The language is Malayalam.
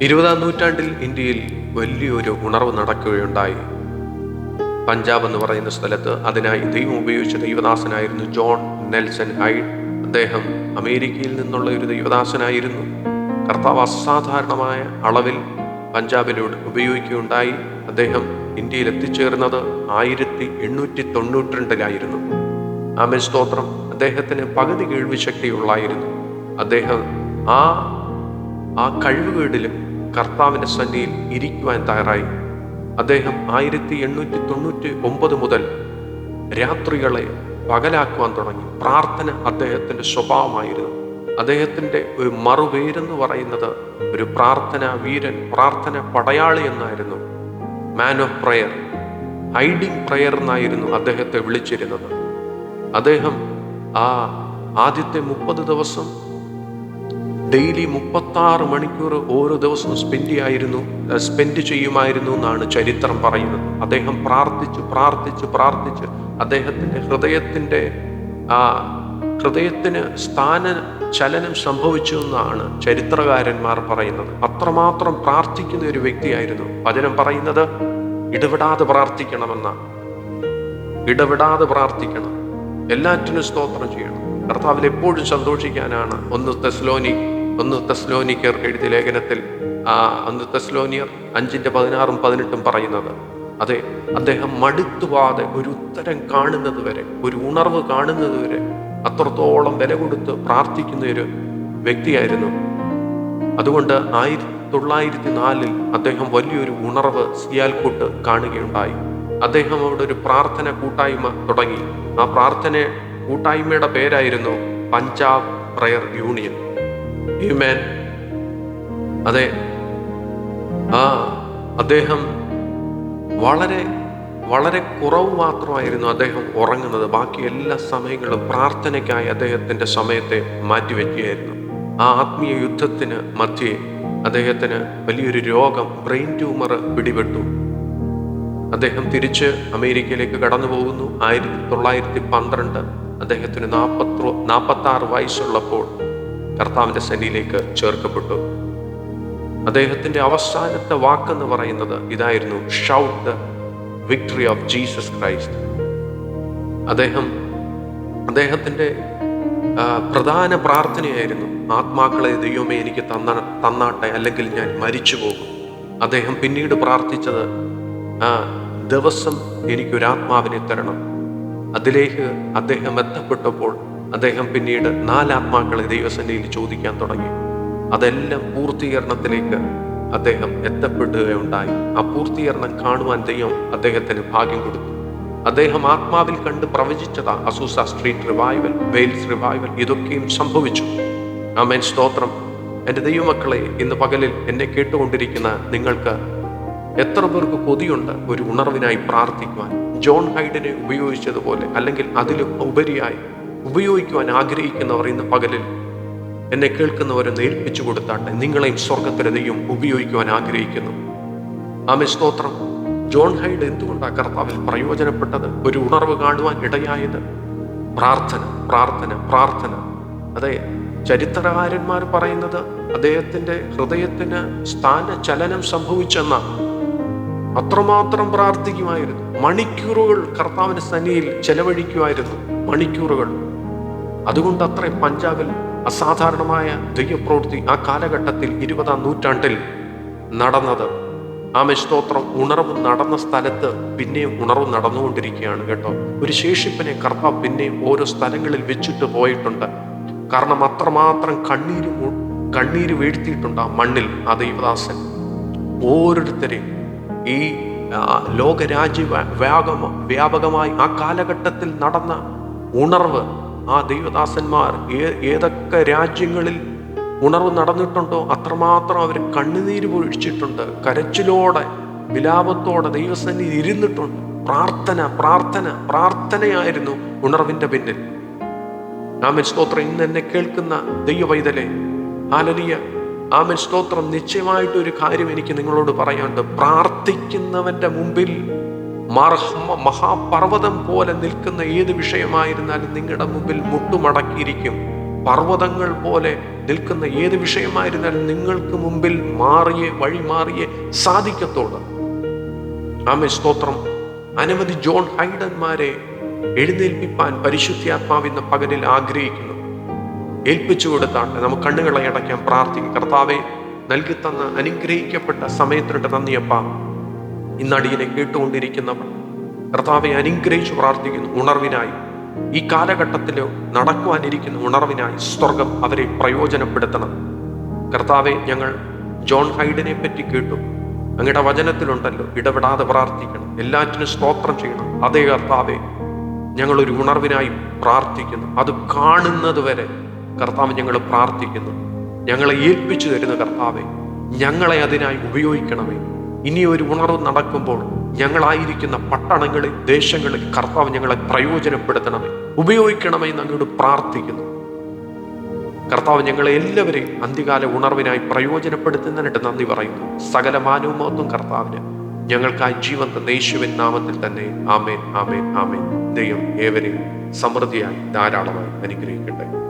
ഇരുപതാം നൂറ്റാണ്ടിൽ ഇന്ത്യയിൽ വലിയൊരു ഉണർവ് നടക്കുകയുണ്ടായി. പഞ്ചാബ് എന്ന് പറയുന്ന സ്ഥലത്ത് അതിനായി ദൈവം ഉപയോഗിച്ച ദൈവദാസനായിരുന്നു ജോൺ നെൽസൺ. ഹൈഡ് അദ്ദേഹം അമേരിക്കയിൽ നിന്നുള്ള ഒരു ദൈവദാസനായിരുന്നു. കർത്താവ് അസാധാരണമായ അളവിൽ പഞ്ചാബിലൂടെ ഉപയോഗിക്കുകയുണ്ടായി. അദ്ദേഹം ഇന്ത്യയിൽ എത്തിച്ചേർന്നത് ആയിരത്തി എണ്ണൂറ്റി തൊണ്ണൂറ്റിരണ്ടിലായിരുന്നു. ആമൻ സ്തോത്രം. അദ്ദേഹത്തിന് പകുതി കേൾവി ശക്തിയുള്ളായിരുന്നു അദ്ദേഹം ആ ആ കഴിവുകേടിലും കർത്താവിന്റെ സന്നിധിയിൽ ഇരിക്കുവാൻ തയ്യാറായി. അദ്ദേഹം ആയിരത്തി എണ്ണൂറ്റി തൊണ്ണൂറ്റി ഒമ്പത് മുതൽ രാത്രികളെ പകലാക്കുവാൻ തുടങ്ങി. പ്രാർത്ഥന അദ്ദേഹത്തിന്റെ സ്വഭാവമായിരുന്നു. അദ്ദേഹത്തിന്റെ ഒരു മറുപേരെന്ന് പറയുന്നത് ഒരു പ്രാർത്ഥന വീരൻ പ്രാർത്ഥന പടയാളി എന്നായിരുന്നു. Man of prayer hiding prayer എന്നായിരുന്നു അദ്ദേഹത്തെ വിളിച്ചിരുന്നത്. അദ്ദേഹം ആ ആദ്യത്തെ മുപ്പത് ദിവസം ഡെയിലി മുപ്പത്താറ് മണിക്കൂർ ഓരോ ദിവസവും സ്പെൻഡ് ചെയ്യായിരുന്നു സ്പെൻഡ് ചെയ്യുമായിരുന്നു എന്നാണ് ചരിത്രം പറയുന്നത്. അദ്ദേഹം പ്രാർത്ഥിച്ച് പ്രാർത്ഥിച്ച് പ്രാർത്ഥിച്ച് അദ്ദേഹത്തിന്റെ ഹൃദയത്തിന്റെ ആ ഹൃദയത്തിന് സ്ഥാന ചലനം സംഭവിച്ചു എന്നാണ് ചരിത്രകാരന്മാർ പറയുന്നത്. അത്രമാത്രം പ്രാർത്ഥിക്കുന്ന ഒരു വ്യക്തിയായിരുന്നു. വചനം പറയുന്നത് ഇടപെടാതെ പ്രാർത്ഥിക്കണമെന്ന ഇടപെടാതെ പ്രാർത്ഥിക്കണം. എല്ലാറ്റിനും സ്തോത്രം ചെയ്യണം. കർത്താവിൽ എപ്പോഴും സന്തോഷിക്കാനാണ് ഒന്ന് തെസ്ലോനി ഒന്ന് തെസ്ലോനിക്കർ എഴുതിയ ലേഖനത്തിൽ ആ ഒന്ന് തെസ്ലോനിയർ അഞ്ചിന്റെ പതിനാറും പതിനെട്ടും പറയുന്നത് അതെ അദ്ദേഹം മടുത്തുവാതെ ഒരു ഉത്തരം കാണുന്നത് വരെ ഒരു ഉണർവ് കാണുന്നത് വരെ അത്രത്തോളം വില കൊടുത്ത് പ്രാർത്ഥിക്കുന്ന ഒരു വ്യക്തിയായിരുന്നു. അതുകൊണ്ട് ആയിരത്തി തൊള്ളായിരത്തി നാലിൽ അദ്ദേഹം വലിയൊരു ഉണർവ് സിയാൽക്കൂട്ട് കാണുകയുണ്ടായി. അദ്ദേഹം അവിടെ ഒരു പ്രാർത്ഥന കൂട്ടായ്മ തുടങ്ങി. ആ പ്രാർത്ഥന കൂട്ടായ്മയുടെ പേരായിരുന്നു പഞ്ചാബ് പ്രയർ യൂണിയൻ. ഹ്യൂമാൻ അതെ ആ അദ്ദേഹം വളരെ വളരെ കുറവ് മാത്രമായിരുന്നു അദ്ദേഹം ഉറങ്ങുന്നത്. ബാക്കി എല്ലാ സമയങ്ങളും പ്രാർത്ഥനയ്ക്കായി അദ്ദേഹത്തിന്റെ സമയത്തെ മാറ്റിവെക്കുകയായിരുന്നു. ആ ആത്മീയ യുദ്ധത്തിന് മധ്യേ അദ്ദേഹത്തിന് വലിയൊരു രോഗം ബ്രെയിൻ ട്യൂമർ പിടിപെട്ടു. അദ്ദേഹം തിരിച്ച് അമേരിക്കയിലേക്ക് കടന്നു പോകുന്നു. ആയിരത്തി തൊള്ളായിരത്തി പന്ത്രണ്ട് അദ്ദേഹത്തിന് നാൽപ്പത്തി നാൽപ്പത്തി ആറ് വയസ്സുള്ളപ്പോൾ കർത്താവിന്റെ സന്നിയിലേക്ക് ചേർക്കപ്പെട്ടു. അദ്ദേഹത്തിന്റെ അവസാനത്തെ വാക്കെന്ന് പറയുന്നത് ഇതായിരുന്നു shout the victory of Jesus Christ അദ്ദേഹം അദ്ദേഹത്തിന്റെ പ്രധാന പ്രാർത്ഥനയായിരുന്നു ആത്മാക്കളെ ദൈവമേ എനിക്ക് തന്ന തന്നാട്ടെ അല്ലെങ്കിൽ ഞാൻ മരിച്ചു പോകും അദ്ദേഹം പിന്നീട് പ്രാർത്ഥിച്ചത് ദിവസം എനിക്കൊരാത്മാവിനെ തരണം. അതിലേക്ക് അദ്ദേഹം എത്തപ്പെട്ടപ്പോൾ അദ്ദേഹം പിന്നീട് നാലാത്മാക്കളെ ദൈവസന്നിധിയിൽ ചോദിക്കാൻ തുടങ്ങി. അതെല്ലാം പൂർത്തീകരണത്തിലേക്ക് അദ്ദേഹം എത്തപ്പെടുകയുണ്ടായി. ആ പൂർത്തീകരണം കാണുവാൻ ദൈവം അദ്ദേഹത്തിന് ഭാഗ്യം കൊടുത്തു. അദ്ദേഹം ആത്മാവിൽ കണ്ട് പ്രവചിച്ചതാ Azusa street revival Wales revival ഇതൊക്കെയും സംഭവിച്ചു. ആമേൻ. സ്തോത്രം. എന്റെ ദൈവമക്കളെ ഇന്ന് പകലിൽ എന്നെ കേട്ടുകൊണ്ടിരിക്കുന്ന നിങ്ങൾക്ക് എത്ര പേർക്ക് കൊതിയുണ്ട് ഒരു ഉണർവിനായി പ്രാർത്ഥിക്കുവാൻ? ജോൺ ഹൈഡിനെ ഉപയോഗിച്ചതുപോലെ അല്ലെങ്കിൽ അതിലും ഉപരിയായി ഉപയോഗിക്കുവാൻ ആഗ്രഹിക്കുന്നവർ ഇന്ന് പകലിൽ എന്നെ കേൾക്കുന്നവരെന്ന് ഏൽപ്പിച്ചു കൊടുത്താട്ടെ. നിങ്ങളെയും സ്വർഗത്തിലെ ഉപയോഗിക്കുവാൻ ആഗ്രഹിക്കുന്നു. ആമേ സ്തോത്രം. ജോൺ ഹൈഡ് എന്തുകൊണ്ടാണ് കർത്താവിൽ പ്രയോജനപ്പെട്ടത്? ഒരു ഉണർവ് കാണുവാൻ ഇടയായത്. പ്രാർത്ഥന പ്രാർത്ഥന പ്രാർത്ഥന. അതെ ചരിത്രകാരന്മാർ പറയുന്നത് അദ്ദേഹത്തിന്റെ ഹൃദയത്തിന് സ്ഥാന ചലനം സംഭവിച്ചെന്ന അത്രമാത്രം പ്രാർത്ഥിക്കുമായിരുന്നു. മണിക്കൂറുകൾ കർത്താവിന്റെ സന്നിയിൽ ചെലവഴിക്കുമായിരുന്നു മണിക്കൂറുകൾ. അതുകൊണ്ട് അത്ര പഞ്ചാബിൽ അസാധാരണമായ ദൈവപ്രവൃത്തി ആ കാലഘട്ടത്തിൽ ഇരുപതാം നൂറ്റാണ്ടിൽ നടന്നത്. ആ സ്തോത്രം. ഉണർവ് നടന്ന സ്ഥലത്ത് പിന്നെയും ഉണർവ് നടന്നുകൊണ്ടിരിക്കുകയാണ് കേട്ടോ. ഒരു ശേഷിപ്പിനെ കർത്താവ് പിന്നെയും ഓരോ സ്ഥലങ്ങളിൽ വെച്ചിട്ട് പോയിട്ടുണ്ട്. കാരണം അത്രമാത്രം കണ്ണീര് കണ്ണീര് വീഴ്ത്തിയിട്ടുണ്ട് ആ മണ്ണിൽ ആ ദൈവദാസൻ. ഓരോരുത്തരെയും ഈ ലോകരാജ്യ വ്യാപകം വ്യാപക വ്യാപകമായി ആ കാലഘട്ടത്തിൽ നടന്ന ഉണർവ് ആ ദൈവദാസന്മാർ ഏതൊക്കെ രാജ്യങ്ങളിൽ ഉണർവ് നടന്നിട്ടുണ്ടോ അത്രമാത്രം അവർ കണ്ണുനീര് പൊഴിച്ചിട്ടുണ്ട്. കരച്ചിലോടെ വിലാപത്തോടെ ദൈവസന്നി ഇരുന്നിട്ടുണ്ട്. പ്രാർത്ഥന പ്രാർത്ഥന പ്രാർത്ഥനയായിരുന്നു ഉണർവിന്റെ പിന്നിൽ. നാമൻ സ്തോത്രം. ഇന്ന് എന്നെ കേൾക്കുന്ന ദൈവവൈതലെ. ആലലിയ ആമൻ. സ്തോത്രം. നിശ്ചയമായിട്ട് ഒരു കാര്യം എനിക്ക് നിങ്ങളോട് പറയാനുണ്ട്. പ്രാർത്ഥിക്കുന്നവന്റെ മുമ്പിൽ മഹാപർവതം പോലെ നിൽക്കുന്ന ഏത് വിഷയമായിരുന്നാലും നിങ്ങളുടെ മുമ്പിൽ മുട്ടുമടക്കിയിരിക്കും. പർവതങ്ങൾ പോലെ നിൽക്കുന്ന ഏത് വിഷയമായിരുന്നാലും നിങ്ങൾക്ക് മുമ്പിൽ മാറിയേ വഴി മാറിയേ സാധിക്കത്തോട് ആമേ സ്തോത്രം. അനവധി ജോൺ ഹൈഡന്മാരെ എഴുന്നേൽപ്പിപ്പാൻ പരിശുദ്ധാത്മാവിന്ന പകലിൽ ആഗ്രഹിക്കുന്നു. ഏൽപ്പിച്ചു കൊടുത്താട്ടെ നമുക്ക് കണ്ണുകളെ അടയ്ക്കാൻ പ്രാർത്ഥിക്കും. കർത്താവെ നൽകി തന്ന അനുഗ്രഹിക്കപ്പെട്ട സമയത്തിനിട്ട് നന്ദിയപ്പ. ഇന്നടിയിലെ കേട്ടുകൊണ്ടിരിക്കുന്നവർ കർത്താവെ അനുഗ്രഹിച്ചു പ്രാർത്ഥിക്കുന്നു. ഉണർവിനായി ഈ കാലഘട്ടത്തിൽ നടക്കുവാനിരിക്കുന്ന ഉണർവിനായി സ്വർഗം അവരെ പ്രയോജനപ്പെടുത്തണം. കർത്താവെ ഞങ്ങൾ ജോൺ ഹൈഡിനെ പറ്റി കേട്ടു. അങ്ങയുടെ വചനത്തിലുണ്ടല്ലോ ഇടപെടാതെ പ്രാർത്ഥിക്കണം. എല്ലാറ്റിനും സ്തോത്രം ചെയ്യണം. അതേ കർത്താവെ ഞങ്ങളൊരു ഉണർവിനായി പ്രാർത്ഥിക്കുന്നു. അത് കാണുന്നത് വരെ കർത്താവ് ഞങ്ങൾ പ്രാർത്ഥിക്കുന്നു. ഞങ്ങളെ ഏൽപ്പിച്ചു തരുന്ന കർത്താവെ. ഞങ്ങളെ അതിനായി ഉപയോഗിക്കണമേ. ഇനി ഒരു ഉണർവ് നടക്കുമ്പോൾ ഞങ്ങളായിരിക്കുന്ന പട്ടണങ്ങളിൽ ദേശങ്ങളിൽ കർത്താവ് ഞങ്ങളെ പ്രയോജനപ്പെടുത്തണമേ. ഉപയോഗിക്കണമേ അങ്ങോട്ട് പ്രാർത്ഥിക്കുന്നു. കർത്താവ് ഞങ്ങളെ എല്ലാവരെയും അന്ത്യകാല ഉണർവിനായി പ്രയോജനപ്പെടുത്തുന്നതിനായിട്ട് നന്ദി പറയുന്നു. സകല മാനവുമൊന്നും കർത്താവിന്. ഞങ്ങൾക്കായി ജീവൻ തന്ന യേശുവിൻ നാമത്തിൽ തന്നെ. ആമേൻ ആമേൻ ആമേൻ. ദൈവം ഏവരെയും സമൃദ്ധിയായി ധാരാളമായി അനുഗ്രഹിക്കട്ടെ.